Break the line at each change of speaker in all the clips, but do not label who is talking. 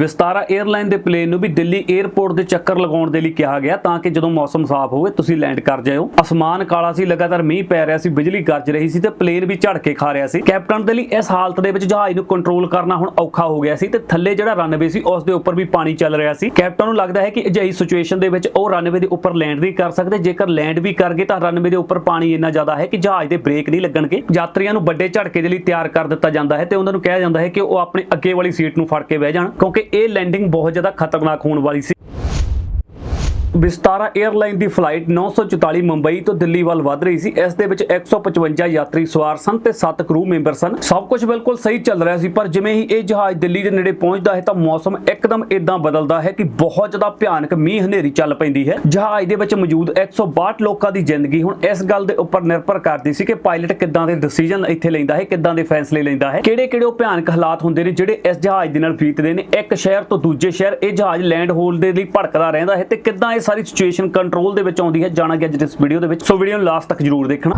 Vistara airline ਦੇ plane ਨੂੰ ਵੀ ਦਿੱਲੀ 에ਅਰਪੋਰਟ ਦੇ ਚੱਕਰ ਲਗਾਉਣ ਦੇ ਲਈ ਕਿਹਾ ਗਿਆ ਤਾਂ ਕਿ ਜਦੋਂ ਮੌਸਮ ਸਾਫ਼ ਹੋਵੇ, ਤੁਸੀਂ ਲੈਂਡ ਕਰ ਜਾਇਓ। ਅਸਮਾਨ ਕਾਲਾ ਸੀ, ਲਗਾਤਾਰ ਮੀਂਹ ਪੈ ਰਿਹਾ ਸੀ, ਬਿਜਲੀ ਗਰਜ ਰਹੀ ਸੀ ਤੇ ਪਲੇਨ ਵੀ ਝੜ ਕੇ ਖਾ ਰਿਹਾ ਸੀ। ਕੈਪਟਨ ਦੇ ਲਈ ਇਸ ਹਾਲਤ ਦੇ ਵਿੱਚ ਜਹਾਜ਼ ਨੂੰ ਕੰਟਰੋਲ ਕਰਨਾ ਹੁਣ ਔਖਾ ਹੋ ਗਿਆ ਸੀ ਤੇ ਥੱਲੇ ਜਿਹੜਾ ਰਨਵੇ ਸੀ, ਉਸ ਦੇ ਉੱਪਰ ਵੀ ਪਾਣੀ ਚੱਲ ਰਿਹਾ ਸੀ। ਕੈਪਟਨ ਨੂੰ ਲੱਗਦਾ ਹੈ ਕਿ ਅਜਿਹੀ ਸਿਚੁਏਸ਼ਨ ਦੇ ਵਿੱਚ ਉਹ ਰਨਵੇ ਦੇ ਉੱਪਰ ਲੈਂਡ ਨਹੀਂ ਕਰ ਸਕਦੇ। ਜੇਕਰ ਲੈਂਡ ਵੀ ਕਰ ਤਾਂ ਰਨਵੇ ਦੇ ਉੱਪਰ ਪਾਣੀ ਇੰਨਾ ਜ਼ਿਆਦਾ ਹੈ ਕਿ ਜਹਾਜ਼ ਦੇ ਬ੍ਰੇਕ ਨਹੀਂ ਲੱਗਣਗੇ। ਯਾਤਰੀਆਂ ਨੂੰ ਵੱਡੇ ਝਟਕੇ ਦੇ ਲਈ ਤਿਆਰ ਕਰ ਦਿੱਤਾ ਜਾਂਦਾ ਹੈ ਤੇ ਉਹਨਾਂ ਨੂੰ ਕਿਹਾ ਜਾਂਦਾ ਹੈ ਕਿ ਉਹ ਆਪਣੇ ਅੱਗੇ ਵਾਲੀ ਸੀਟ ਨੂੰ ਫੜ ਕੇ ਬਹਿ ਜਾਣ, ਕਿਉਂਕਿ ਇਹ ਲੈਂਡਿੰਗ ਬਹੁਤ ਜ਼ਿਆਦਾ ਖਤਰਨਾਕ ਹੋਣ ਵਾਲੀ ਸੀ। ਵਿਸਤਾਰਾ 에ਅਰਲਾਈਨ ਦੀ ਫਲਾਈਟ 944 ਮੁੰਬਈ ਤੋਂ ਦਿੱਲੀ ਵੱਲ ਵੱਧ ਰਹੀ ਸੀ। ਇਸ ਦੇ ਵਿੱਚ 155 ਯਾਤਰੀ ਸਵਾਰ ਸਨ ਤੇ 7 ਕਰੂ ਮੈਂਬਰ ਸਨ। ਸਭ ਕੁਝ ਬਿਲਕੁਲ ਸਹੀ ਚੱਲ ਰਿਹਾ ਸੀ, ਪਰ ਜਿਵੇਂ ਹੀ ਇਹ ਜਹਾਜ਼ ਦਿੱਲੀ ਦੇ ਨੇੜੇ ਪਹੁੰਚਦਾ ਹੈ ਤਾਂ ਮੌਸਮ ਇੱਕਦਮ ਇਦਾਂ ਬਦਲਦਾ ਹੈ ਕਿ ਬਹੁਤ ਜ਼ਿਆਦਾ ਭਿਆਨਕ ਮੀਂਹ ਹਨੇਰੀ ਚੱਲ ਪੈਂਦੀ ਹੈ। ਜਹਾਜ਼ ਦੇ ਵਿੱਚ ਮੌਜੂਦ 162 ਲੋਕਾਂ ਦੀ ਜ਼ਿੰਦਗੀ ਹੁਣ ਇਸ ਗੱਲ ਦੇ ਉੱਪਰ ਨਿਰਭਰ ਕਰਦੀ ਸੀ ਕਿ ਪਾਇਲਟ ਕਿੱਦਾਂ ਦੇ ਡਿਸੀਜਨ ਇੱਥੇ ਲੈਂਦਾ ਹੈ, ਕਿੱਦਾਂ ਦੇ ਫੈਸਲੇ ਲੈਂਦਾ ਹੈ। ਕਿਹੜੇ ਕਿਹੜੇ ਉਹ ਭਿਆਨਕ ਹਾਲਾਤ ਹੁੰਦੇ ਨੇ ਜਿਹੜੇ ਇਸ ਜਹਾਜ਼ ਦੇ ਨਾਲ ਬੀਤਦੇ ਨੇ? ਇੱਕ ਸ਼ਹਿਰ ਤੋਂ ਦੂਜੇ ਸ਼ਹਿਰ ਇਹ ਜਹਾਜ਼ ਲੈਂਡ ਹੋਲ ਦੇ ਲਈ ਭੜਕਦਾ ਰਹਿੰਦਾ ਹੈ ਤੇ ਕਿੱਦਾਂ ਇਹ ਸਾਰੀ ਸਿਚੁਏਸ਼ਨ ਕੰਟਰੋਲ ਦੇ ਵਿੱਚ ਆਉਂਦੀ ਹੈ। ਜਾਣਾ ਜਾਣਾਂਗੇ ਅੱਜ ਇਸ ਵੀਡੀਓ ਦੇ ਵਿੱਚ। ਸੋ ਵੀਡੀਓ ਨੂੰ ਲਾਸਟ ਤੱਕ ਜਰੂਰ ਦੇਖਣਾ।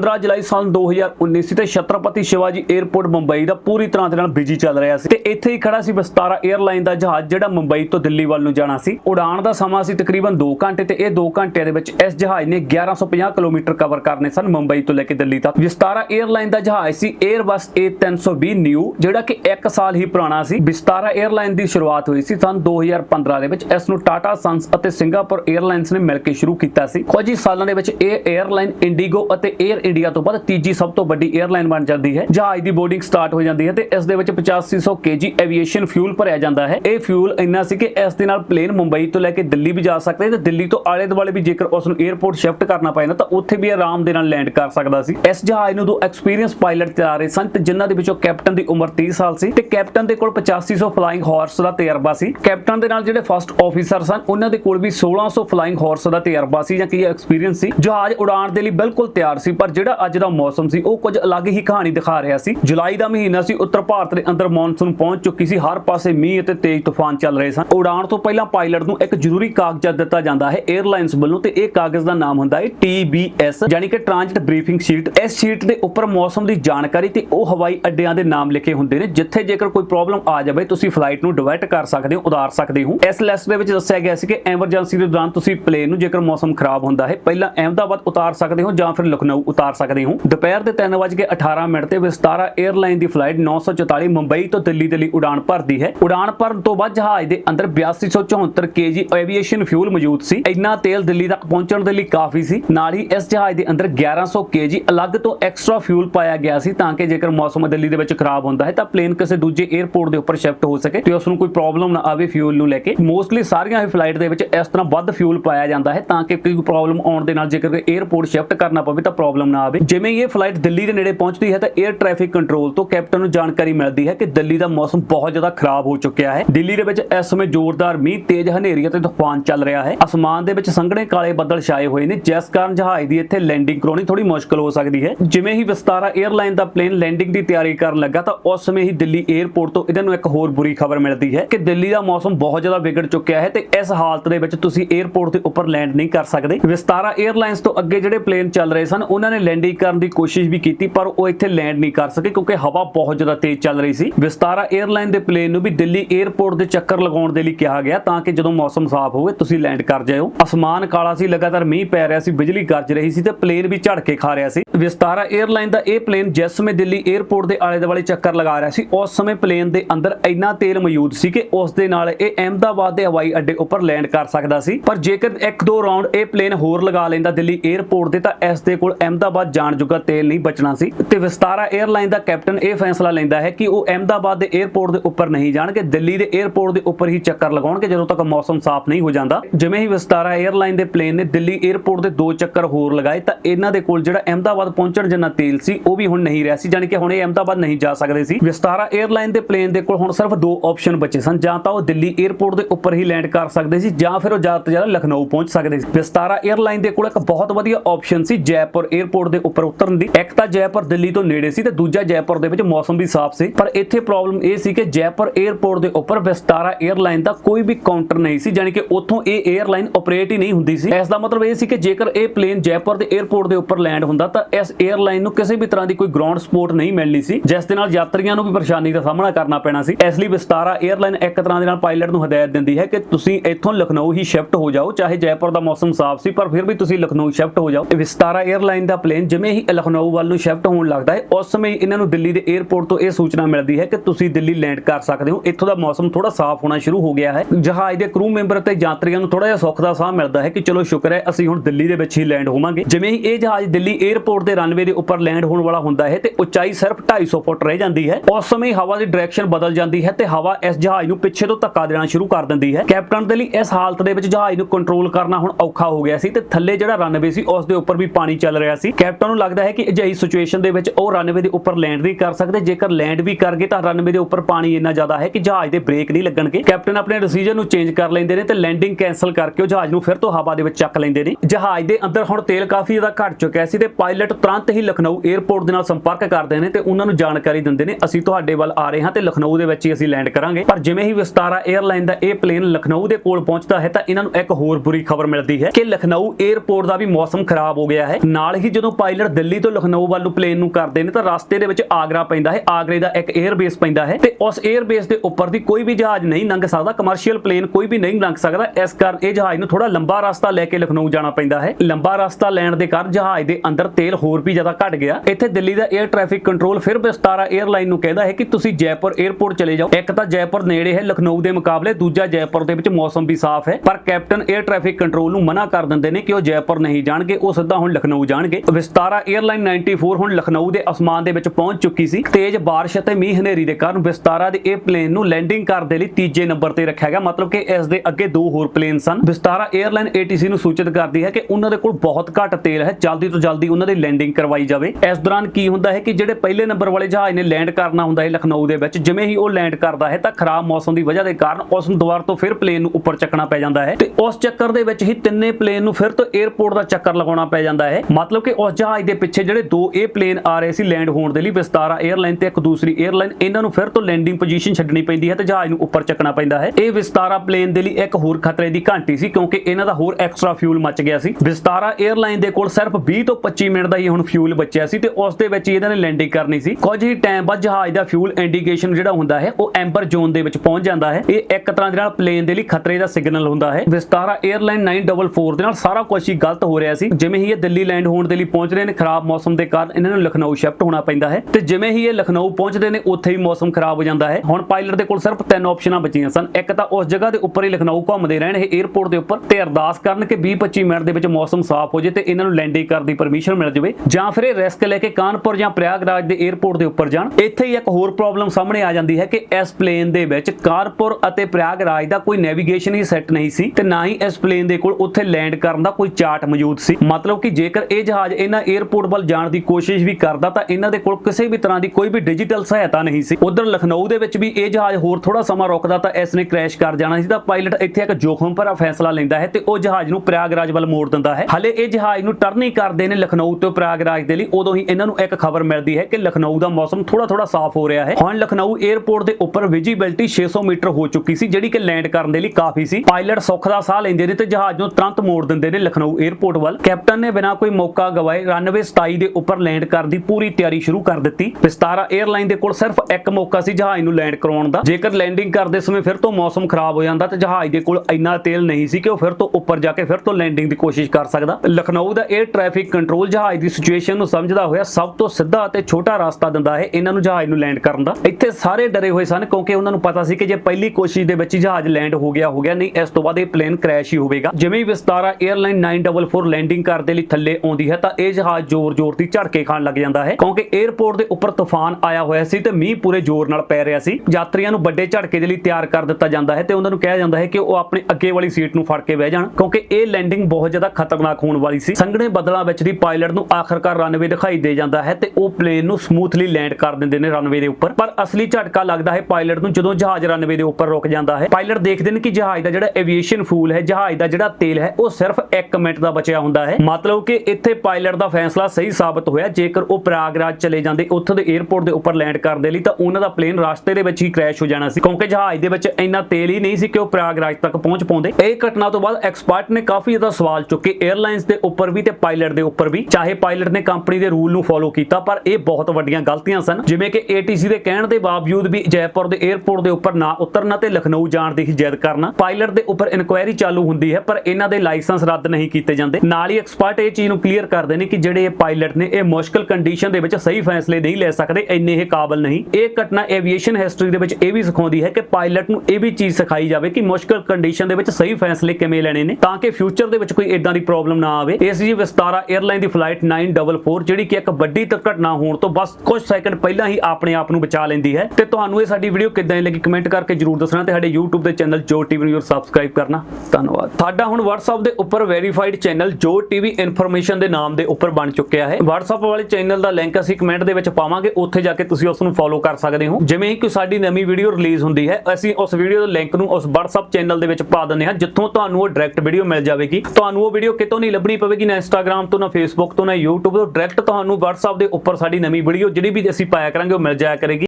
15 ਜੁਲਾਈ ਸਾਲ 2019 ਸੀ ਤੇ ਛਤਰਪਤੀ ਸ਼ਿਵਾਜੀ 에ਅਰਪੋਰਟ ਮੁੰਬਈ ਦਾ ਪੂਰੀ ਤਰ੍ਹਾਂ ਦੇ ਨਾਲ ਬਿਜ਼ੀ ਚੱਲ ਰਿਹਾ ਸੀ। ਤੇ ਇੱਥੇ ਹੀ ਖੜਾ ਸੀ ਵਿਸਤਾਰਾ 에ਅਰਲਾਈਨ ਦਾ ਜਹਾਜ਼, ਜਿਹੜਾ ਮੁੰਬਈ ਤੋਂ ਦਿੱਲੀ ਵੱਲ ਨੂੰ ਜਾਣਾ ਸੀ। ਉਡਾਣ ਦਾ ਸਮਾਂ ਸੀ ਤਕਰੀਬਨ 2 ਘੰਟੇ ਤੇ ਇਹ 2 ਘੰਟਿਆਂ ਦੇ ਵਿੱਚ ਇਸ ਜਹਾਜ਼ ਨੇ 1150 ਕਿਲੋਮੀਟਰ ਕਵਰ ਕਰਨੇ ਸਨ ਮੁੰਬਈ ਤੋਂ ਲੈ ਕੇ ਦਿੱਲੀ ਤੱਕ। ਵਿਸਤਾਰਾ 에ਅਰਲਾਈਨ ਦਾ ਜਹਾਜ਼ ਸੀ 에ਅਰਬਸ A320 ਨਿਊ, ਜਿਹੜਾ ਕਿ 1 ਸਾਲ ਹੀ ਪੁਰਾਣਾ ਸੀ। ਵਿਸਤਾਰਾ 에ਅਰਲਾਈਨ ਦੀ ਸ਼ੁਰੂਆਤ ਹੋਈ ਸੀ ਸਨ 2015 ਦੇ ਵਿੱਚ। ਇਸ ਨੂੰ ਟਾਟਾ ਸੰਸ ਅਤੇ ਸਿੰਗਾਪੁਰ 에ਅਰਲਾਈਨਸ ਨੇ ਮਿਲ ਕੇ ਸ਼ੁਰੂ ਕੀਤਾ ਸੀ। ਕੁਝ ਹੀ ਸਾਲਾਂ ਦੇ ਵਿੱਚ ਇਹ 에ਅਰਲਾਈਨ ਇੰਡੀਗੋ ਅਤੇ 에ਅਰ ਇੰਡੀਆ ਤੋਂ ਬਾਅਦ ਤੀਜੀ ਸਭ ਤੋਂ ਵੱਡੀ 에ਅਰਲਾਈਨ ਬਣ ਜਾਂਦੀ ਹੈ। ਜਹਾਜ਼ ਦੀ ਬੋਰਡਿੰਗ ਸਟਾਰਟ ਹੋ ਜਾਂਦੀ ਹੈ ਤੇ ਇਸ ਦੇ ਵਿੱਚ 8500 ਕੇਜੀ ਐਵੀਏਸ਼ਨ ਫਿਊਲ ਭਰਿਆ ਜਾਂਦਾ ਹੈ। ਇਹ ਫਿਊਲ ਇੰਨਾ ਸੀ ਕਿ ਇਸ ਦੇ ਨਾਲ ਪਲੇਨ ਮੁੰਬਈ ਤੋਂ ਲੈ ਕੇ ਦਿੱਲੀ ਵੀ ਜਾ ਸਕਦੇ ਤੇ ਦਿੱਲੀ ਤੋਂ ਆਲੇ ਦੁਆਲੇ ਵੀ ਜੇਕਰ ਉਸ ਨੂੰ 에ਅਰਪੋਰਟ ਸ਼ਿਫਟ ਕਰਨਾ ਪਏ ਨਾ ਤਾਂ ਉੱਥੇ ਵੀ ਆਰਾਮ ਦੇ ਨਾਲ ਲੈਂਡ ਕਰ ਸਕਦਾ ਸੀ। ਇਸ ਜਹਾਜ਼ ਨੂੰ ਦੋ ਐਕਸਪੀਰੀਅੰਸ ਪਾਇਲਟ ਚਲਾ ਰਹੇ ਸਨ ਤੇ ਜਿਨ੍ਹਾਂ ਦੇ ਵਿੱਚੋਂ ਕੈਪਟਨ ਦੀ ਉਮਰ 30 ਸਾਲ ਸੀ ਤੇ ਕੈਪਟਨ ਦੇ ਕੋਲ 8500 ਫਲਾਈਂਗ ਹਾਰਸ ਦਾ ਤਜਰਬਾ ਸੀ। ਕੈਪਟਨ ਦੇ ਨਾਲ ਜਿਹੜੇ ਫਸਟ ਆਫੀਸਰ ਸਨ, ਉਹਨਾਂ ਦੇ ਕੋਲ ਵੀ 1600 ਫਲਾਈਂਗ ਹਾਰਸ ਦਾ ਤਜਰਬਾ ਸੀ ਜਾਂ ਕੀ ਐਕਸਪੀਰੀਅੰਸ ਸੀ। ਜਹਾਜ਼ ਉਡਾਣ ਦੇ ਲਈ ਬਿਲਕੁਲ ਤਿਆਰ ਸੀ, ਪਰ ਜਿਹੜਾ ਅੱਜ ਦਾ ਮੌਸਮ ਸੀ, ਉਹ ਕੁਝ ਅਲੱਗ ਹੀ ਕਹਾਣੀ ਦਿਖਾ ਰਿਹਾ ਸੀ। ਜੁਲਾਈ ਦਾ ਮਹੀਨਾ ਸੀ, ਉੱਤਰ ਭਾਰਤ ਦੇ ਅੰਦਰ ਮੌਨਸੂਨ ਪਹੁੰਚ ਚੁੱਕੀ ਸੀ। ਹਰ ਪਾਸੇ ਮੀਂਹ ਅਤੇ ਤੇਜ਼ ਤੂਫਾਨ ਚੱਲ ਰਹੇ ਸਨ। ਉਡਾਣ ਤੋਂ ਪਹਿਲਾਂ ਪਾਇਲਟ ਨੂੰ ਇੱਕ ਜ਼ਰੂਰੀ ਕਾਗਜ਼ਾਤ ਦਿੱਤਾ ਜਾਂਦਾ ਹੈ। 에ਅਰਲਾਈਨਸ ਵੱਲੋਂ ਤੇ ਇਹ ਕਾਗਜ਼ ਦਾ ਨਾਮ ਹੁੰਦਾ ਹੈ TBS ਯਾਨੀ ਕਿ ਟ੍ਰਾਂਜ਼ਿਟ ਬਰੀਫਿੰਗ ਸ਼ੀਟ। ਇਸ ਸ਼ੀਟ ਦੇ ਉੱਪਰ ਮੌਸਮ ਦੀ ਜਾਣਕਾਰੀ ਤੇ ਉਹ ਹਵਾਈ ਅੱਡਿਆਂ ਦੇ ਨਾਮ ਲਿਖੇ ਹੁੰਦੇ ਨੇ। ਜਿੱਥੇ ਜੇਕਰ ਕੋਈ ਪ੍ਰੋਬਲਮ ਆ ਜਾਵੇ, ਤੁਸੀਂ ਫਲਾਈਟ ਨੂੰ ਡਿਵਰਟ ਕਰ ਸਕਦੇ ਹੋ, ਉਤਾਰ ਸਕਦੇ ਹੋ। ਇਸ ਲਿਸਟ ਦੇ ਵਿੱਚ ਦੱਸਿਆ ਗਿਆ ਸੀ ਕਿ ਐਮਰਜੈਂਸੀ ਦੇ ਦੌਰਾਨ ਤੁਸੀਂ ਪਲੇਨ ਨੂੰ ਜੇਕਰ ਮੌਸਮ ਖਰਾਬ ਹੁੰਦਾ ਹੈ, ਪਹਿਲਾਂ ਅਹਿਮਦਾਬਾਦ ਉਤਾਰ ਸਕਦੇ ਹੋ ਜਾਂ ਫਿਰ ਲਖਨਊ ਉਤਾਰ ਮਾਰ ਸਕਦੇ ਹੋ। ਦੁਪਹਿਰ ਦੇ 3:18 ਮਿੰਟ ਤੇ ਵਿਸਤਾਰਾ 에ਅਰਲਾਈਨ ਦੀ ਫਲਾਈਟ 944 ਮੁੰਬਈ ਤੋਂ ਦਿੱਲੀ ਦੇ ਲਈ ਉਡਾਨ ਭਰਦੀ ਹੈ। ਉਡਾਨ ਭਰਨ ਤੋਂ ਬਾਅਦ ਜਹਾਜ਼ ਦੇ ਅੰਦਰ 8274 ਕੇਜੀ ਐਵੀਏਸ਼ਨ ਫਿਊਲ ਮੌਜੂਦ ਸੀ। ਇੰਨਾ ਤੇਲ ਦਿੱਲੀ ਤੱਕ ਪਹੁੰਚਣ ਦੇ ਲਈ ਕਾਫੀ ਸੀ। ਨਾਲ ਹੀ ਇਸ ਜਹਾਜ਼ ਦੇ ਅੰਦਰ 1100 ਕੇਜੀ ਅਲੱਗ ਤੋਂ ਐਕਸਟਰਾ ਫਿਊਲ ਪਾਇਆ ਗਿਆ ਸੀ ਤਾਂ ਕਿ ਜੇਕਰ ਮੌਸਮ ਦਿੱਲੀ ਦੇ ਵਿੱਚ ਖਰਾਬ ਹੁੰਦਾ ਹੈ ਤਾਂ ਪਲੇਨ ਕਿਸੇ ਦੂਜੇ 에ਅਰਪੋਰਟ ਦੇ ਉੱਪਰ ਸ਼ਿਫਟ ਹੋ ਸਕੇ ਤੇ ਉਸ ਨੂੰ ਕੋਈ ਪ੍ਰੋਬਲਮ ਨਾ ਆਵੇ ਫਿਊਲ ਨੂੰ ਲੈ ਕੇ। ਮੋਸਟਲੀ ਸਾਰੀਆਂ ਹੀ ਫਲਾਈਟ ਦੇ ਵਿੱਚ ਇਸ ਤਰ੍ਹਾਂ ਵੱਧ ਫਿਊਲ ਪਾਇਆ ਜਾਂਦਾ ਹੈ ਤਾਂ ਕਿ ਕੋਈ ਪ੍ਰੋਬਲਮ ਆਉਣ ਦੇ ਨਾਲ ਜੇਕਰ 에ਅਰਪੋਰਟ ਸ਼ਿਫਟ ਕਰਨਾ ਪਵੇ ਤਾਂ ਪ੍ਰੋਬਲਮ ਨਾ ਨਾ ਆਵੇ ਜਿਵੇਂ ਇਹ ਫਲਾਈਟ ਦਿੱਲੀ ਦੇ ਨੇੜੇ ਪਹੁੰਚਦੀ ਹੈ ਤਾਂ 에ਅਰ ਟ੍ਰੈਫਿਕ ਕੰਟਰੋਲ ਤੋਂ ਕੈਪਟਨ ਨੂੰ ਜਾਣਕਾਰੀ ਮਿਲਦੀ ਹੈ ਕਿ ਦਿੱਲੀ ਦਾ ਮੌਸਮ ਬਹੁਤ ਜ਼ਿਆਦਾ ਖਰਾਬ ਹੋ ਚੁੱਕਿਆ ਹੈ। ਦਿੱਲੀ ਦੇ ਵਿੱਚ ਇਸ ਸਮੇਂ ਜ਼ੋਰਦਾਰ ਮੀਂਹ, ਤੇਜ਼ ਹਨੇਰੀ ਅਤੇ ਤੂਫਾਨ ਚੱਲ ਰਿਹਾ ਹੈ। ਅਸਮਾਨ ਦੇ ਵਿੱਚ ਸੰਘਣੇ ਕਾਲੇ ਬੱਦਲ ਛਾਏ ਹੋਏ ਨੇ, ਜਿਸ ਕਾਰਨ ਜਹਾਜ਼ ਦੀ ਇੱਥੇ ਲੈਂਡਿੰਗ ਕਰਾਉਣੀ ਥੋੜੀ ਮੁਸ਼ਕਲ ਹੋ ਸਕਦੀ ਹੈ। ਜਿਵੇਂ ਹੀ ਵਿਸਤਾਰਾ 에ਅਰਲਾਈਨ ਦਾ ਪਲੇਨ ਲੈਂਡਿੰਗ ਦੀ ਤਿਆਰੀ ਕਰਨ ਲੱਗਾ ਤਾਂ ਉਸ ਸਮੇਂ ਹੀ ਦਿੱਲੀ 에ਅਰਪੋਰਟ ਤੋਂ ਇਹਨਾਂ ਨੂੰ ਇੱਕ ਹੋਰ ਬੁਰੀ ਖਬਰ ਮਿਲਦੀ ਹੈ ਕਿ ਦਿੱਲੀ ਦਾ ਮੌਸਮ ਬਹੁਤ ਜ਼ਿਆਦਾ ਵਿਗੜ ਚੁੱਕਿਆ ਹੈ ਤੇ ਇਸ ਹਾਲਤ ਦੇ ਵਿੱਚ ਤੁਸੀਂ 에ਅਰਪੋਰਟ ਦੇ ਉੱਪਰ ਲੈਂਡ ਨਹੀਂ ਕਰ ਸਕਦੇ। ਵਿਸਤਾਰਾ 에ਅਰਲਾਈਨਸ ਤੋਂ ਅੱਗੇ ਜਿਹੜੇ ਪਲੇਨ ਚੱਲ ਰਹੇ ਸਨ, ਉਹਨਾਂ ਨੇ ਲੈਂਡਿੰਗ ਕਰਨ ਦੀ ਕੋਸ਼ਿਸ਼ ਵੀ ਕੀਤੀ, ਪਰ ਉਹ ਇੱਥੇ ਲੈਂਡ ਨਹੀਂ ਕਰ ਸਕੇ ਕਿਉਂਕਿ ਹਵਾ ਬਹੁਤ ਜ਼ਿਆਦਾ ਤੇਜ਼ ਚੱਲ ਰਹੀ ਸੀ। ਵਿਸਤਾਰਾ 에ਅਰਲਾਈਨ ਦੇ ਪਲੇਨ ਨੂੰ ਵੀ ਦਿੱਲੀ 에ਅਰਪੋਰਟ ਦੇ ਚੱਕਰ ਲਗਾਉਣ ਦੇ ਲਈ ਕਿਹਾ ਗਿਆ ਤਾਂ ਕਿ ਜਦੋਂ ਮੌਸਮ ਸਾਫ਼ ਹੋਵੇ, ਤੁਸੀਂ ਲੈਂਡ ਕਰ ਜਾਇਓ। ਅਸਮਾਨ ਕਾਲਾ ਸੀ, ਲਗਾਤਾਰ ਮੀਂਹ ਪੈ ਰਿਹਾ ਸੀ, ਬਿਜਲੀ ਗਰਜ ਰਹੀ ਸੀ ਤੇ ਪਲੇਨ ਵੀ ਝੜ ਕੇ ਖਾ ਰਿਹਾ ਸੀ। ਵਿਸਤਾਰਾ 에ਅਰਲਾਈਨ ਦਾ ਇਹ ਪਲੇਨ ਜਿਸ ਸਮੇਂ ਦਿੱਲੀ 에ਅਰਪੋਰਟ ਦੇ ਆਲੇ ਦੁਆਲੇ ਚੱਕਰ ਲਗਾ ਰਿਹਾ ਸੀ, ਉਸ ਸਮੇਂ ਪਲੇਨ ਦੇ ਅੰਦਰ ਇੰਨਾ ਤੇਲ ਮੌਜੂਦ ਸੀ ਕਿ ਉਸ ਦੇ ਨਾਲ ਇਹ ਅਹਿਮਦਾਬਾਦ ਦੇ ਹਵਾਈ ਅੱਡੇ ਉੱਪਰ ਲੈਂਡ ਕਰ ਸਕਦਾ ਸੀ। ਪਰ ਜੇਕਰ ਇੱਕ ਦੋ ਰਾਉਂਡ ਇਹ ਪਲੇਨ ਹੋਰ ਲਗਾ ਲੈਂਦਾ ਦਿੱਲੀ 에ਅਰਪੋਰਟ ਦੇ, ਤਾਂ ਇਸ ਦੇ ਕੋਲ ਅਹਿਮਦਾਬਾਦ ਜਾਣ ਜੁਗਾ ਤੇਲ ਨਹੀਂ ਬਚਣਾ ਸੀ। ਤੇ ਵਿਸਤਾਰਾ 에ਅਰਲਾਈਨ ਦਾ ਕੈਪਟਨ ਇਹ ਫੈਸਲਾ ਲੈਂਦਾ ਹੈ ਕਿ ਉਹ ਅਹਿਮਦਾਬਾਦ ਦੇ 에ਅਰਪੋਰਟ ਦੇ ਉੱਪਰ ਨਹੀਂ ਜਾਣਗੇ, ਦਿੱਲੀ ਦੇ 에ਅਰਪੋਰਟ ਦੇ ਉੱਪਰ ਹੀ ਚੱਕਰ ਲਗਾਉਣਗੇ, ਜਦੋਂ ਤੱਕ ਮੌਸਮ ਸਾਫ਼ ਨਹੀਂ ਹੋ ਜਾਂਦਾ। ਜਿਵੇਂ ਹੀ ਵਿਸਤਾਰਾ 에ਅਰਲਾਈਨ ਦੇ ਪਲੇਨ ਨੇ ਦਿੱਲੀ 에ਅਰਪੋਰਟ ਦੇ ਦੋ ਚੱਕਰ ਹੋਰ ਲਗਾਏ, ਤਾਂ ਇਹਨਾਂ ਦੇ ਕੋਲ ਜਿਹੜਾ ਅਹਿਮਦਾਬਾਦ ਅਹਿਮਦਾਬਾਦ ਪਹੁੰਚਣ ਜਿੰਨਾ ਤੇਲ ਸੀ, ਉਹ ਵੀ ਹੁਣ ਨਹੀਂ ਰਿਹਾ ਸੀ ਜਾਨਕਿ ਹੁਣ ਇਹ ਅਹਿਮਦਾਬਾਦ ਨਹੀਂ ਜਾ ਸਕਦੇ ਸੀ। ਵਿਸਤਾਰਾ 에ਅਰਲਾਈਨ ਦੇ ਪਲੇਨ ਦੇ ਕੋਲ ਹੁਣ ਸਿਰਫ ਦੋ ਆਪਸ਼ਨ ਬਚੇ ਸਨ, ਜਾਂ ਤਾਂ ਉਹ ਦਿੱਲੀ 에ਅਰਪੋਰਟ ਦੇ ਉੱਪਰ ਹੀ ਲੈਂਡ ਕਰ ਸਕਦੇ ਸੀ, ਜਾਂ ਫਿਰ ਉਹ ਜ਼ਿਆਦਾ ਤੋਂ ਜ਼ਿਆਦਾ ਲਖਨਊ ਪਹੁੰਚ ਸਕਦੇ ਸੀ। ਵਿਸਤਾਰਾ 에ਅਰਲਾਈਨ ਦੇ ਕੋਲ ਇੱਕ ਬਹੁਤ ਵਧੀਆ ਆਪਸ਼ਨ ਸੀ, ਜੈਪੁਰ 에ਅਰਪੋਰਟ ਦੇ ਉੱਪਰ ਉਤਰਨ ਦੀ। ਇੱਕ ਤਾਂ ਜੈਪੁਰ ਦਿੱਲੀ ਤੋਂ ਨੇੜੇ ਸੀ ਤੇ ਦੂਜਾ ਜੈਪੁਰ ਦੇ ਵਿੱਚ ਮੌਸਮ ਵੀ ਸਾਫ਼ ਸੀ। ਪਰ ਇੱਥੇ ਪ੍ਰੋਬਲਮ ਇਹ ਸੀ ਕਿ ਜੈਪੁਰ 에ਅਰਪੋਰਟ ਦੇ ਉੱਪਰ ਵਿਸਤਾਰਾ 에ਅਰਲਾਈਨ ਦਾ ਕੋਈ ਵੀ ਕਾਊਂਟਰ ਨਹੀਂ ਸੀ ਜਾਨੀ ਕਿ ਉੱਥੋਂ ਇਹ 에ਅਰਲਾਈਨ ਆਪਰੇਟ ਹੀ ਨਹੀਂ ਹੁੰਦੀ ਸੀ। ਇਸ ਦਾ ਮਤਲਬ ਇਹ ਸੀ ਕਿ ਜੇਕਰ ਇਹ ਪਲੇਨ ਜੈਪੁਰ ਦੇ 에ਅਰਪੋਰਟ ਦੇ ਉੱਪਰ ਲੈਂਡ ਹੁੰਦਾ, ਤਾਂ ਇਸ 에ਅਰਲਾਈਨ ਨੂੰ ਕਿਸੇ ਵੀ ਤਰ੍ਹਾਂ ਦੀ ਕੋਈ ਗਰਾਊਂਡ ਸਪੋਰਟ ਨਹੀਂ ਮਿਲਣੀ ਸੀ, ਜਿਸ ਦੇ ਨਾਲ ਯਾਤਰੀਆਂ ਨੂੰ ਵੀ ਪਰੇਸ਼ਾਨੀ ਦਾ ਸਾਹਮਣਾ ਕਰਨਾ ਪੈਣਾ ਸੀ। ਇਸ ਲਈ ਵਿਸਤਾਰਾ 에ਅਰਲਾਈਨ ਇੱਕ ਤਰ੍ਹਾਂ ਦੇ ਨਾਲ ਪਾਇਲਟ ਨੂੰ ਹਦਾਇਤ ਦਿੰਦੀ ਹੈ ਕਿ ਤੁਸੀਂ ਇੱਥੋਂ ਲਖਨਊ ਹੀ ਸ਼ਿਫਟ ਹੋ ਜਾਓ, ਚਾਹੇ ਜੈਪੁਰ ਦਾ ਮੌਸਮ ਸਾਫ਼ ਸੀ, ਪਰ ਫਿਰ ਵੀ ਤੁਸੀਂ ਲਖਨਊ ਸ਼ਿਫਟ ਹੋ ਜਾਓ। ਵਿਸਤਾਰਾ 에ਅਰਲਾਈਨ ਦਾ ਪਲੇਨ ਜਿਵੇਂ ਹੀ ਲਖਨਊ ਵੱਲ ਨੂੰ ਸ਼ਿਫਟ ਹੋਣ ਲੱਗਦਾ ਹੈ, ਉਸ ਸਮੇਂ ਹੀ ਇਹਨਾਂ ਨੂੰ ਦਿੱਲੀ ਦੇ 에ਅਰਪੋਰਟ ਤੋਂ ਇਹ ਸੂਚਨਾ ਮਿਲਦੀ ਹੈ ਕਿ ਤੁਸੀਂ ਦਿੱਲੀ ਲੈਂਡ ਕਰ ਸਕਦੇ ਹੋ। ਇੱਥੋਂ ਦਾ ਮੌਸਮ ਥੋੜਾ ਸਾਫ਼ ਹੋਣਾ ਸ਼ੁਰੂ ਹੋ ਗਿਆ ਹੈ। ਜਹਾਜ਼ ਦੇ ਕਰੂ ਮੈਂਬਰ ਤੇ ਯਾਤਰੀਆਂ ਨੂੰ ਥੋੜਾ ਜਿਹਾ ਸੁੱਖ ਦਾ ਸਾਹ ਮਿਲਦਾ ਹੈ ਕਿ ਚਲੋ ਸ਼ੁਕਰ ਹੈ, ਅਸੀਂ ਹੁਣ ਦਿੱਲੀ ਦੇ ਵਿੱਚ ਹੀ ਲੈਂਡ ਹੋਵਾਂਗੇ। ਜਿਵੇਂ ਹੀ ਇਹ ਜਹਾਜ਼ ਦਿੱਲੀ 에ਅਰਪੋਰਟ ਦੇ ਰਨਵੇ ਦੇ ਉੱਪਰ ਲੈਂਡ ਹੋਣ ਵਾਲਾ ਹੁੰਦਾ ਹੈ ਤੇ ਉਚਾਈ ਸਿਰਫ 250 ਫੁੱਟ ਰਹਿ ਜਾਂਦੀ ਹੈ। ਉਸ ਸਮੇਂ ਹਵਾ ਦੀ ਡਾਇਰੈਕਸ਼ਨ ਬਦਲ ਜਾਂਦੀ ਹੈ ਤੇ ਹਵਾ ਇਸ ਜਹਾਜ਼ ਨੂੰ ਪਿੱਛੇ ਤੋਂ ਧੱਕਾ ਦੇਣਾ ਸ਼ੁਰੂ ਕਰ ਦਿੰਦੀ ਹੈ। ਕੈਪਟਨ ਦੇ ਲਈ ਇਸ ਹਾਲਤ ਦੇ ਵਿੱਚ ਜਹਾਜ਼ ਨੂੰ ਕੰਟਰੋਲ ਕਰਨਾ ਹੁਣ ਔਖਾ ਹੋ ਗਿਆ ਸੀ ਤੇ ਥੱਲੇ ਜਿਹੜਾ ਰਨਵੇ ਸੀ ਉਸ ਦੇ ਉੱਪਰ ਵੀ ਪਾਣੀ ਚੱਲ ਰਿਹਾ ਸੀ। ਕੈਪਟਨ ਨੂੰ ਲੱਗਦਾ ਹੈ ਕਿ ਅਜਿਹੀ ਸਿਚੁਏਸ਼ਨ ਦੇ ਵਿੱਚ ਉਹ ਰਨਵੇ ਦੇ ਉੱਪਰ ਲੈਂਡ ਨਹੀਂ ਕਰ ਸਕਦੇ। ਜੇਕਰ ਲੈਂਡ ਵੀ ਕਰ ਤਾਂ ਰਨਵੇ ਦੇ ਉੱਪਰ ਪਾਣੀ ਇੰਨਾ ਜ਼ਿਆਦਾ ਹੈ ਕਿ ਜਹਾਜ਼ ਦੇ ਬ੍ਰੇਕ ਨਹੀਂ ਲੱਗਣਗੇ। ਕੈਪਟਨ ਆਪਣੇ ਡਿਸੀਜਨ ਨੂੰ ਚੇਂਜ ਕਰ ਲੈਂਦੇ ਨੇ ਤੇ ਲੈਂਡਿੰਗ ਕੈਨਸਲ ਕਰਕੇ ਉਹ ਜਹਾਜ਼ ਨੂੰ ਫਿਰ ਤੋਂ ਹਵਾ ਦੇ ਵਿੱਚ ਚੱਕ ਲੈਂਦੇ ਨੇ। ਜਹਾਜ਼ ਦੇ ਅੰਦਰ ਹੁਣ ਤੇਲ ਕਾਫੀ ਜ਼ਿਆਦਾ ਘਟ ਚੁੱਕਿਆ ਸੀ ਤੇ ਪਾਇਲਟ ਏਜੰਟ ਤੁਰੰਤ ਹੀ ਲਖਨਊ 에ਅਰਪੋਰਟ ਦੇ ਨਾਲ ਸੰਪਰਕ ਕਰਦੇ ਨੇ ਤੇ ਉਹਨਾਂ ਨੂੰ ਜਾਣਕਾਰੀ ਦਿੰਦੇ ਨੇ, ਅਸੀਂ ਤੁਹਾਡੇ ਵੱਲ ਆ ਰਹੇ ਹਾਂ ਤੇ ਲਖਨਊ ਦੇ ਵਿੱਚ ਹੀ ਅਸੀਂ ਲੈਂਡ ਕਰਾਂਗੇ। ਪਰ ਜਿਵੇਂ ਹੀ ਵਿਸਤਾਰਾ 에ਅਰਲਾਈਨ ਦਾ ਇਹ ਪਲੇਨ ਲਖਨਊ ਦੇ ਕੋਲ ਪਹੁੰਚਦਾ ਹੈ, ਤਾਂ ਇਹਨਾਂ ਨੂੰ ਇੱਕ ਹੋਰ ਬੁਰੀ ਖਬਰ ਮਿਲਦੀ ਹੈ ਕਿ ਲਖਨਊ 에ਅਰਪੋਰਟ ਦਾ ਵੀ ਮੌਸਮ ਖਰਾਬ ਹੋ ਗਿਆ ਹੈ। ਨਾਲ ਹੀ ਜਦੋਂ ਪਾਇਲਟ ਦਿੱਲੀ ਤੋਂ ਲਖਨਊ ਵੱਲ ਨੂੰ ਪਲੇਨ ਨੂੰ ਕਰਦੇ ਨੇ, ਤਾਂ ਰਸਤੇ ਦੇ ਵਿੱਚ ਆਗਰਾ ਪੈਂਦਾ ਹੈ। ਆਗਰੇ ਦਾ ਇੱਕ 에ਅਰਬੇਸ ਪੈਂਦਾ ਹੈ ਤੇ ਉਸ 에ਅਰਬੇਸ ਦੇ ਉੱਪਰ ਦੀ ਕੋਈ ਵੀ ਜਹਾਜ਼ ਨਹੀਂ ਲੰਘ ਸਕਦਾ ਕਮਰਸ਼ੀਅਲ ਪਲੇਨ ਕੋਈ ਵੀ ਨਹੀਂ ਲੰਘ ਸਕਦਾ। ਇਸ ਕਾਰਨ ਇਹ ਜਹਾਜ਼ ਨੂੰ ਥੋੜਾ ਲੰਬਾ ਰਸਤਾ ਲੈ ਕੇ ਲਖਨਊ ਜਾਣਾ ਪੈਂਦਾ ਹੈ। ਲੰਬਾ ਰਸਤਾ ਲੈਣ ਦੇ ਕਾਰਨ ਜਹਾਜ਼ ਦੇ ਅੰਦਰ ਤੇਲ ਹੋਰ ਵੀ ਜ਼ਿਆਦਾ ਘਟ ਗਿਆ। ਇੱਥੇ ਦਿੱਲੀ ਦਾ 에ਅਰ ਟ੍ਰੈਫਿਕ ਕੰਟਰੋਲ ਫਿਰ ਵਿਸਤਾਰਾ 에ਅਰਲਾਈਨ ਨੂੰ ਕਹਿੰਦਾ ਹੈ ਕਿ ਤੁਸੀਂ ਜੈਪੁਰ 에ਅਰਪੋਰਟ ਚਲੇ ਜਾਓ। ਇੱਕ ਤਾਂ ਜੈਪੁਰ ਨੇੜੇ ਹੈ, ਲਖਨਊ ਦੇ ਮੁਕਾਬਲੇ। ਦੂਜਾ ਜੈਪੁਰ ਦੇ ਵਿੱਚ ਮੌਸਮ ਵੀ ਸਾਫ਼ ਹੈ। ਪਰ ਕੈਪਟਨ 에ਅਰ ਟ੍ਰੈਫਿਕ ਕੰਟਰੋਲ ਨੂੰ ਮਨਾ ਕਰ ਦਿੰਦੇ ਨੇ ਕਿ ਉਹ ਜੈਪੁਰ ਨਹੀਂ ਜਾਣਗੇ, ਉਹ ਸਿੱਧਾ ਹੁਣ ਲਖਨਊ ਜਾਣਗੇ। ਵਿਸਤਾਰਾ 에ਅਰਲਾਈਨ 94 ਹੁਣ ਲਖਨਊ ਦੇ ਅਸਮਾਨ ਦੇ ਵਿੱਚ ਪਹੁੰਚ ਚੁੱਕੀ ਸੀ। ਤੇਜ਼ بارش ਅਤੇ ਮੀਂਹ ਹਨੇਰੀ ਦੇ ਕਾਰਨ ਵਿਸਤਾਰਾ ਦੇ ਇਹ ਪਲੇਨ ਨੂੰ ਲੈਂਡਿੰਗ ਕਰਨ ਦੇ ਲਈ ਤੀਜੇ ਨੰਬਰ ਤੇ ਰੱਖਿਆ ਗਿਆ। ਮਤਲਬ ਕਿ ਇਸ ਦੇ ਅੱਗੇ ਦੋ ਹੋਰ ਪਲੇਨ ਸਨ। ਵਿਸਤਾਰਾ 에ਅਰਲਾਈਨ ATC ਨੂੰ ਸੂਚਿਤ ਕਰਦੀ ਹੈ ਕਿ ਉਹਨਾਂ ਦੇ ਕੋਲ ਬਹੁਤ ਘੱਟ ਤੇਲ ਹੈ। ਜਲਦੀ ਤੋਂ ਜਲਦੀ ਉਹਨਾਂ ਦੇ ਲੈਂਡਿੰਗ ਕਰਵਾਈ ਜਾਵੇ। ਇਸ ਦੌਰਾਨ ਕੀ ਹੁੰਦਾ ਹੈ ਕਿ ਜਿਹੜੇ ਪਹਿਲੇ ਨੰਬਰ ਵਾਲੇ ਜਹਾਜ਼ ਨੇ ਲੈਂਡ ਕਰਨਾ ਹੁੰਦਾ ਹੈ ਲਖਨਊ ਦੇ ਵਿੱਚ, ਜਿਵੇਂ ਹੀ ਉਹ ਲੈਂਡ ਕਰਦਾ ਹੈ ਤਾਂ ਖਰਾਬ ਮੌਸਮ ਦੀ ਵਜ੍ਹਾ ਦੇ ਕਾਰਨ ਉਸ ਨੂੰ ਦੁਬਾਰਾ ਤੋਂ ਫਿਰ ਪਲੇਨ ਨੂੰ ਉੱਪਰ ਚੱਕਣਾ ਪੈ ਜਾਂਦਾ ਹੈ ਤੇ ਉਸ ਚੱਕਰ ਦੇ ਵਿੱਚ ਹੀ ਤਿੰਨੇ ਪਲੇਨ ਨੂੰ ਫਿਰ ਤੋਂ 에ਅਰਪੋਰਟ ਦਾ ਚੱਕਰ ਲਗਾਉਣਾ ਪੈ ਜਾਂਦਾ ਹੈ। ਮਤਲਬ ਕਿ ਉਸ ਜਹਾਜ਼ ਦੇ ਪਿੱਛੇ ਜਿਹੜੇ ਦੋ ਇਹ ਪਲੇਨ ਆ ਰਹੇ ਸੀ ਲੈਂਡ ਹੋਣ ਦੇ ਲਈ, ਵਿਸਤਾਰਾ 에ਅਰਲਾਈਨ ਤੇ ਇੱਕ ਦੂਸਰੀ 에ਅਰਲਾਈਨ ਇਹਨਾਂ ਨੂੰ ਫਿਰ ਤੋਂ ਲੈਂਡਿੰਗ ਪੋਜੀਸ਼ਨ ਛੱਡਣੀ ਪੈਂਦੀ ਹੈ ਤੇ ਜਹਾਜ਼ ਨੂੰ ਉੱਪਰ ਚੱਕਣਾ ਪੈਂਦਾ ਹੈ। ਇਹ ਵਿਸਤਾਰਾ ਪਲੇਨ ਦੇ ਲਈ ਇੱਕ ਹੋਰ ਖਤਰੇ ਦੀ ਘੰਟੀ ਸੀ ਕਿਉਂਕਿ ਇਹਨਾਂ ਦਾ ਹੋਰ ਐਕਸਟਰਾ ਫਿਊਲ ਮੱਚ ਗਿਆ ਸੀ। ਵਿਸਤਾਰਾ 에ਅਰਲਾਈਨ ਦੇ ਕੋਲ ਸਿਰਫ 20 ਤੋਂ 25 ਮਿੰਟ ਦਾ ਹੀ ਹੁਣ ਫਿਊਲ ਬਚਿਆ ਸੀ ਤੇ ਉਸ ਦੇ ਵਿੱਚ ਹੀ ਇਹਨਾਂ ਨੇ ਲੈਂਡਿੰਗ ਕਰਨੀ ਸੀ। ਕੁਝ ਹੀ ਟਾਈਮ ਬਾਅਦ ਜਹਾਜ਼ ਦਾ ਫਿਊਲ ਇੰਡੀਕੇਸ਼ਨ ਜਿਹੜਾ ਹੁੰਦਾ ਹੈ, ਉਹ ਐਂਬਰ ਜ਼ੋਨ ਦੇ ਵਿੱਚ ਪਹੁੰਚ ਜਾਂਦਾ ਹੈ। ਇਹ ਇੱਕ ਤਰ੍ਹਾਂ ਦੇ ਨਾਲ ਪਲੇਨ ਦੇ ਲਈ ਖਤਰੇ ਦਾ ਸਿਗਨਲ ਹੁੰਦਾ ਹੈ। ਵਿਸਤਾਰਾ 에ਅਰਲਾਈਨ 944 ਦੇ ਨਾਲ ਸਾਰਾ ਕੁਝ ਹੀ ਗਲਤ ਹੋ ਰਿਹਾ ਸੀ। ਜਿਵੇਂ ਹੀ ਇਹ ਦਿੱਲੀ ਲੈਂਡ ਹੋਣ ਦੇ ਲਈ ਪਹੁੰਚ ਰਹੇ ਨੇ, ਖਰਾਬ ਮੌਸਮ ਦੇ ਕਾਰਨ ਇਹਨਾਂ ਨੂੰ ਲਖਨਊ ਸ਼ਿਫਟ ਹੋਣਾ ਪੈਂਦਾ ਹੈ। ਤੇ ਜਿਵੇਂ ਹੀ ਇਹ ਲਖਨਊ ਪਹੁੰਚਦੇ ਨੇ, ਉੱਥੇ ਹੀ ਮੌਸਮ ਖਰਾਬ ਹੋ ਜਾਂਦਾ ਹੈ। ਹੁਣ ਪਾਇਲਟ ਦੇ ਕੋਲ ਸਿਰਫ ਤਿੰਨ ਆਪਸ਼ਨਾਂ ਬਚੀਆਂ ਸਨ। ਇੱਕ ਤਾਂ ਉਸ ਜਗ੍ਹਾ ਦੇ ਉੱਪਰ ਹੀ ਲਖਨਊ ਘੁੰਮਦੇ ਰਹਿਣ, ਇਹ 에ਅਰਪੋਰਟ ਦੇ ਉੱਪਰ, ਤੇ ਅਰਦਾਸ ਕਰਨ ਕਿ 20-25 ਮਿੰਟ ਦੇ ਵਿੱਚ ਮੌਸਮ ਸਾਫ਼ ਹੋ ਜੇ ਤੇ ਇਹਨਾਂ ਨੂੰ ਲੈਂਡਿੰਗ ਕਰਨ ਦੀ ਪਰਮਿਸ਼ਨ ਮਿਲ ਜਾਵੇ। ਜਾਂ ਫਿਰ ਇਹ ਰਿਸਕ ਲੈ ਕੇ ਕਾਨਪੁਰ ਜਾਂ ਪ੍ਰਯਾਗਰਾਜ ਦੇ 에ਅਰਪੋਰਟ ਦੇ ਉੱਪਰ ਜਾਣ। ਇੱਥੇ ਹੀ ਇੱਕ ਹੋਰ ਪ੍ਰੋਬਲਮ ਸਾਹਮਣੇ ਆ ਜਾਂਦੀ ਹੈ ਕਿ ਇਸ ਪਲੇਨ ਦੇ ਵਿੱਚ ਕਾਨਪੁਰ ਅਤੇ ਪ੍ਰਯਾਗਰਾਜ ਦਾ ਕੋਈ ਨੈਵੀਗੇਸ਼ਨ ਹੀ ਸੈੱਟ ਨਹੀਂ ਸੀ ਤੇ ਨਾ ਹੀ ਇਸ ਪਲੇਨ ਦੇ ਕੋਲ ਉੱਥੇ ਲੈਂਡ ਕਰਨ ਦਾ ਕੋਈ ਚਾਰਟ ਮੌਜੂਦ ਸੀ। ਮਤਲਬ ਕਿ ਜੇਕਰ ਇਹ ਜਹਾਜ਼ ਇਹਨਾਂ 에ਅਰਪੋਰਟ ਵੱਲ ਜਾਣ ਦੀ ਕੋਸ਼ਿਸ਼ ਵੀ ਕਰਦਾ ਤਾਂ ਇਹਨਾਂ ਦੇ ਕੋਲ ਕਿਸੇ ਵੀ ਤਰ੍ਹਾਂ ਦੀ ਕੋਈ ਵੀ ਡਿਜੀਟਲ ਸਹਾਇਤਾ ਨਹੀਂ ਸੀ। ਉਧਰ ਲਖਨਊ ਦੇ ਵਿੱਚ ਵੀ ਇਹ ਜਹਾਜ਼ ਹੋਰ ਥੋੜਾ ਸਮਾਂ ਰੁਕਦਾ ਤਾਂ ਇਸ ਨੇ ਕ੍ਰੈਸ਼ ਕਰ ਜਾਣਾ ਸੀ। ਤਾਂ ਪਾਇਲਟ ਇੱਥੇ ਇੱਕ ਜੋਖਮ ਭਰਾ ਫੈਸਲਾ ਲੈਂਦਾ ਹੈ ਤੇ ਉਹ ਜਹਾਜ਼ ਨੂੰ ਪ੍ਰਯਾਗਰਾਜ ਵੱਲ ਮੋੜ ਦਿੰਦਾ ਹੈ। ਹਲੇ ਇਹ ਜਹਾਜ਼ ਨੂੰ ਟਰਨ ਹੀ ਕਰਦੇ ਨੇ ਲਖਨਊ ਤੋਂ ਪ੍ਰਯਾਗਰਾਜ ਦੇ ਲਈ ਉਦੋਂ ਹੀ ਇਹਨਾਂ ਨੂੰ ਇੱਕ ਖਬਰ ਮਿਲਦੀ ਹੈ ਕਿ ਲਖਨਊ ਦਾ ਮੌਸਮ ਥੋੜਾ ਥੋੜਾ ਸਾਫ਼ ਹੋ ਰਿਹਾ ਹੈ। ਹੁਣ ਲਖਨਊ 에ਅਰਪੋਰਟ ਦੇ ਉੱਪਰ ਵਿਜੀਬਿਲਟੀ 600 ਮੀਟਰ ਹੋ ਚੁੱਕੀ ਸੀ, ਜਿਹੜੀ ਕਿ ਲੈਂਡ ਕਰਨ ਦੇ ਲਈ ਕਾਫੀ ਸੀ। ਪਾਇਲਟ ਸੁੱਖ ਦਾ ਸਾਹ ਲੈਂਦੇ ਨੇ ਤੇ ਜਹਾਜ਼ ਨੂੰ ਤੁਰੰਤ ਮੋੜ ਦਿੰਦੇ ਨੇ ਲਖਨਊ 에ਅਰਪੋਰਟ ਵੱਲ। ਕੈਪਟਨ ਨੇ ਬਿਨਾਂ ਕੋਈ ਮੌਕਾ ਗਵਾਏ ਰਨਵੇ 27 ਦੇ ਉੱਪਰ ਲੈਂਡ ਕਰਨ ਦੀ ਪੂਰੀ ਤਿਆਰੀ ਸ਼ੁਰੂ ਕਰ ਦਿੱਤੀ। ਵਿਸਤਾਰਾ 에ਅਰਲਾਈਨ ਦੇ ਕੋਲ ਸਿਰਫ ਇੱਕ ਮੌਕਾ ਸੀ ਜਹਾਜ਼ ਨੂੰ ਲੈਂਡ ਕਰਾਉਣ ਦਾ। ਜੇਕਰ ਲੈਂਡਿੰਗ ਕਰਦੇ ਸਮੇਂ ਫਿਰ ਤੋਂ ਮੌਸਮ ਖਰਾਬ ਹੋ ਜਾਂਦਾ ਤੇ ਜਹਾਜ਼ ਦੇ ਕੋਲ ਇੰਨਾ ਤੇਲ ਨਹੀਂ ਸੀ ਕਿ ਉਹ ਫਿਰ ਤੋਂ ਉੱਪਰ ਜਾ ਕੇ ਫਿਰ ਤੋਂ ਲੈਂਡਿੰਗ ਦੀ ਕੋਸ਼ਿਸ਼ ਕਰ ਸਕਦਾ। ਲਖਨਊ ਦਾ 에ਅਰ ਟ੍ਰੈਫਿਕ ਕੰਟਰੋਲ ਜਹਾਜ਼ ਦੀ ਸਿਚੁਏਸ਼ਨ ਨੂੰ ਸਮਝਦਾ ਹੋਇਆ ਸਭ ਤੋਂ ਸਿੱਧਾ ਅਤੇ ਛੋਟਾ ਰਸਤਾ ਦਿੰਦਾ ਹੈ ਇਹਨਾਂ ਨੂੰ ਜਹਾਜ਼ ਨੂੰ ਲੈਂਡ ਕਰਨ ਦਾ। ਇੱਥੇ ਸਾਰੇ ਡਰੇ ਹੋਏ ਸਨ ਕਿਉਂਕਿ ਉਹਨਾਂ ਨੂੰ ਪਤਾ ਸੀ ਕਿ ਜੇ ਪਹਿਲੀ ਕੋਸ਼ਿਸ਼ ਦੇ ਵਿੱਚ ਜਹਾਜ਼ ਲੈਂਡ ਹੋ ਗਿਆ ਹੋ ਗਿਆ, ਨਹੀਂ, ਇਸ ਤੋਂ ਬਾਅਦ ਇਹ ਪਲੇਨ ਕ੍ਰੈਸ਼ ਹੀ ਹੋਵੇਗਾ। ਜਿਵੇਂ ਹੀ ਵਿਸਤਾਰਾ 에ਅਰਲਾਈਨ 944 ਲੈਂਡਿੰਗ ਕਰਨ ਦੇ ਲਈ ਥੱਲੇ ਆਉਂਦੀ ਹੈ ਤਾਂ ਇਹ ਜਹਾਜ਼ ਜ਼ੋਰ-ਜ਼ੋਰ ਦੀ ਝੜਕੇ ਖਾਣ ਲੱਗ ਜਾਂਦਾ ਹੈ ਕਿਉਂਕਿ 에ਅਰਪੋਰਟ ਦੇ ਉੱਪਰ ਤੂਫਾਨ ਆਇਆ ਹੋਇਆ ਸੀ ਤੇ ਮੀਂਹ ਪੂਰੇ ਜ਼ੋਰ ਨਾਲ ਪੈ ਰਿਹਾ ਸੀ। ਯਾਤਰੀਆਂ ਨੂੰ ਵੱਡੇ ਝੜਕੇ ਦੇ ਲਈ ਤਿਆਰ ਕਰ ਦਿੱਤਾ ਜਾਂਦਾ ਹੈ ਤੇ ਉਹਨਾਂ ਨੂੰ ਕਿਹਾ ਜਾਂਦਾ ਹੈ ਕਿ ਉਹ ਆਪਣੇ ਅੱਗੇ ਵਾਲੀ ਸੀਟ ਨੂੰ ਫੜ ਕੇ ਬਹਿ ਜਾਣ ਕਿਉਂਕਿ ਇਹ ਲੈਂਡਿੰਗ ਬਹੁਤ ਜ਼ਿਆਦਾ ਖਤਰਨਾਕ ਹੋਣ ਵਾਲੀ ਸੀ। ਸੰਘਣੇ ਬੱਦਲਾਂ ਵਿੱਚ ਦੀ ਪਾਇਲਟ ਨੂੰ ਆਖਰਕਾਰ ਰਨਵੇ ਦਿਖਾਈ ਦੇ ਜਾਂਦਾ ਹੈ ਤੇ ਉਹ ਪਲੇਨ ਨੂੰ ਸਮੂਥਲੀ ਲੈਂਡ ਕਰ ਦਿੰਦੇ ਨੇ ਰਨਵੇ ਦੇ ਉੱਪਰ। ਪਰ ਅਸਲੀ ਝਟਕਾ ਲੱਗਦਾ ਹੈ ਪਾਇਲਟ ਨੂੰ ਜਦੋਂ ਜਹਾਜ਼ ਰਨਵੇ ਦੇ ਉੱਪਰ ਰੁਕ ਜਾਂਦਾ ਹੈ। ਪਾਇਲਟ ਦੇਖਦੇ ਨੇ ਕਿ ਜਹਾਜ਼ ਦਾ ਜਿਹੜਾ ਐਵੀਏਸ਼ਨ ਫੂਲ ਹੈ, ਜਹਾਜ਼ ਦਾ ਜਿਹੜਾ ਤੇਲ ਹੈ, ਉਹ ਸਿਰਫ 1 ਮਿੰਟ ਦਾ ਬਚਿਆ ਹੁੰਦਾ ਹੈ। ਮਤਲਬ ਕਿ ਇੱਥੇ ਪਾਇਲਟ ਦਾ ਫੈਸਲਾ ਸਹੀ ਸਾਬਤ ਹੋਇਆ। ਜੇਕਰ ਉਹ ਪ੍ਰਯਾਗਰਾਜ ਚਲੇ ਜਾਂਦੇ, ਉੱਥੋਂ ਦੇ 에ਅਰਪੋਰਟ ਦੇ ਉੱਪਰ ਲੈਂਡ ਕਰਨ ਦੇ ਲਈ, ਤਾਂ ਉਹਨਾਂ ਦਾ ਪਲੇਨ ਰਸਤੇ ਦੇ ਵਿੱਚ ਹੀ ਕ੍ਰੈਸ਼ ਹੋ ਜਾਣਾ ਸੀ। ਕਿਉਂਕਿ ਜਹਾਜ਼ ਦੇ ਵਿੱਚ ਇੰਨਾ ਤੇਲ ਹੀ ਨਹੀਂ ਸੀ ਕਿ ਉਹ ਪ੍ਰਯਾਗਰਾਜ ਤੱਕ ਪਹੁੰਚ ਪਾਉਂਦੇ। ਇਹ ਘਟਨਾ ਤੋਂ ਬਾਅਦ ਐਕਸਪਰਟ ਨੇ ਕਾਫੀ ਜ਼ਿਆਦਾ ਸਵਾਲ ਚੁੱਕੇ 에ਅਰਲਾਈਨਸ ਦੇ ਉੱਪਰ ਵੀ ਤੇ ਪਾਇਲਟ ਦੇ ਉੱਪਰ ਵੀ। ਚਾਹੇ ਪਾਇਲਟ ਨੇ ਕੰਪਨੀ ਦੇ ਰੂਲ ਨੂੰ ਫੋਲੋ ਕੀਤਾ, ਪਰ ਇਹ ਬਹੁਤ ਵੱਡੀਆਂ ਗਲਤੀਆਂ ਸਨ। ਜਿਵੇਂ ਕਿ ATC ਦੇ ਕਹਿਣ ਦੇ ਬਾਵਜੂਦ ਵੀ ਜੈਪੁਰ ਦੇ 에ਅਰਪੋਰਟ ਦੇ ਉੱਪਰ ਨਾ ਉਤਰਨਾ ਤੇ ਲਖਨਊ ਜਾਣ ਦੀ ਹਿਜਾਇਤ ਕਰਨਾ, ਪਾਇਲਟ ਦੇ ਉੱਪਰ ਇਨਕੁਆਇਰੀ ਚਾਲੂ ਹੁੰਦੀ ਹੈ, ਪਰ ਇਹਨਾਂ ਦੇ ਲਾਇਸੈਂਸ ਰੱਦ ਨਹੀਂ ਕੀਤੇ ਜਾਂਦੇ। ਨਾਲ ਹੀ ਐਕਸਪਰਟ ਇਹ ਚੀਜ਼ ਨੂੰ ਕਲੀਅਰ ਕਰਦੇ ਨੇ ਕਿ ਜਿਹੜੇ ਇਹ ਪਾਇਲਟ ਨੇ, ਇਹ ਮੁਸ਼ਕਲ ਕੰਡੀਸ਼ਨ ਦੇ ਵਿੱਚ ਸਹੀ ਫੈਸਲੇ ਨਹੀਂ ਲੈ ਸਕਦੇ, ਇੰਨੇ ਇਹ ਕਾਬਲ ਨਹੀਂ। ਇਹ ਘਟਨਾ ਐਵੀਏਸ਼ਨ ਹਿਸਟਰੀ ਦੇ ਵਿੱਚ ਇਹ ਵੀ ਸਿਖਾਉਂਦੀ ਹੈ ਕਿ ਪਾਇਲਟ ਨੂੰ ਇਹ ਵੀ ਚੀਜ਼ ਸਿਖਾਈ ਜਾਵੇ ਕਿ ਮੁਸ਼ਕਲ ਕੰਡੀਸ਼ਨ ਦੇ ਵਿੱਚ ਸਹੀ ਫੈਸਲੇ ਕਿਵੇਂ ਲੈਣੇ ਨੇ, ਤਾਂ ਕਿ ਫਿਊਚਰ ਦੇ ਵਿੱਚ ਕੋਈ ਇਦਾਂ ਦੀ ਪ੍ਰੋਬਲਮ ਨਾ ਆਵੇ। ਇਸ ਜੀ ਵਿਸਤਾਰਾ 에ਅਰਲਾਈਨ ਦੀ ਫਲਾਈਟ 944 ਜਿਹੜੀ ਕਿ ਇੱਕ ਵੱਡੀ ਦੁਰਘਟਨਾ ਹੋਣ ਤੋਂ ਬਸ ਕੁਝ ਸੈਕਿੰਡ ਪਹਿਲਾਂ ਹੀ ਆਪਣੇ ਆਪ ਨੂੰ ਬਚਾ ਲੈਂਦੀ ਹੈ। ਤੇ ਤੁਹਾਨੂੰ ਇਹ ਸਾਡੀ ਵੀਡੀਓ ਕਿੱਦਾਂ ਦੀ ਲੱਗੀ ਕਮੈਂਟ ਕਰਕੇ ਜਰੂਰ ਦੱਸਣਾ ਤੇ ਸਾਡੇ YouTube ਦੇ ਚੈਨਲ ਜੋ ਟੀਵੀ ਨੂੰ ਸਬਸਕ੍ਰਾਈਬ ਕਰਨਾ। ਧੰਨਵਾਦ। ਤੁਹਾਡਾ ਹੁਣ WhatsApp ਦੇ ਉੱਪਰ ਵੈਰੀਫਾਈਡ ਚੈਨਲ ਜੋ ਟੀਵੀ ਇਨਫੋਰਮੇਸ਼ਨ ਦੇ ਨਾਮ ਦੇ ਉੱਪਰ ਬਣ ਚੁੱਕਿਆ ਹੈ। WhatsApp ਵਾਲੇ ਚੈਨਲ ਦਾ ਲਿੰਕ ਅਸੀਂ ਕਮੈਂਟ ਦੇ ਵਿੱਚ ਪਾਵਾਂਗੇ, ਉੱਥੇ ਜਾ ਕੇ ਤੁਸੀਂ ਉਸ ਨੂੰ ਫੋਲੋ ਕਰ ਸਕਦੇ ਹੋ। ਜਿਵੇਂ ਹੀ ਕੋਈ ਸਾਡੀ ਨਵੀਂ ਵੀਡੀਓ ਰਿਲੀਜ਼ ਹੁੰਦੀ ਹੈ, ਅਸੀਂ ਉਸ ਵੀਡੀਓ ਦੇ ਲਿੰਕ ਨੂੰ ਉਸ WhatsApp ਚੈਨਲ ਦੇ ਵਿੱਚ ਪਾ ਦਿੰਦੇ ਹਾਂ, ਜਿੱਥੋਂ ਤੁਹਾਨੂੰ ਉਹ ਡਾਇਰੈਕਟ ਵੀਡੀਓ ਮਿਲ ਜਾਵੇਗੀ। ਤੁਹਾਨੂੰ ਉਹ ਵੀਡੀਓ ਕਿਤੋਂ ਨਹੀਂ ਲੱਭਣੀ ਪਵੇਗੀ, ਨਾ Instagram ਤੋਂ, ਨਾ Facebook ਤੋਂ, ਨਾ YouTube ਤੋਂ ਡਾਇਰੈਕਟ ਤੁਹਾਨੂੰ WhatsApp ਦੇ ਉੱਪਰ ਸਾਡੀ ਨਵੀਂ ਵੀਡੀਓ ਜਿਹੜੀ ਵੀ ਅਸੀਂ ਪਾਇਆ ਕਰਾਂਗੇ, ਉਹ ਮਿਲ ਜਾਇਆ ਕਰੇਗੀ।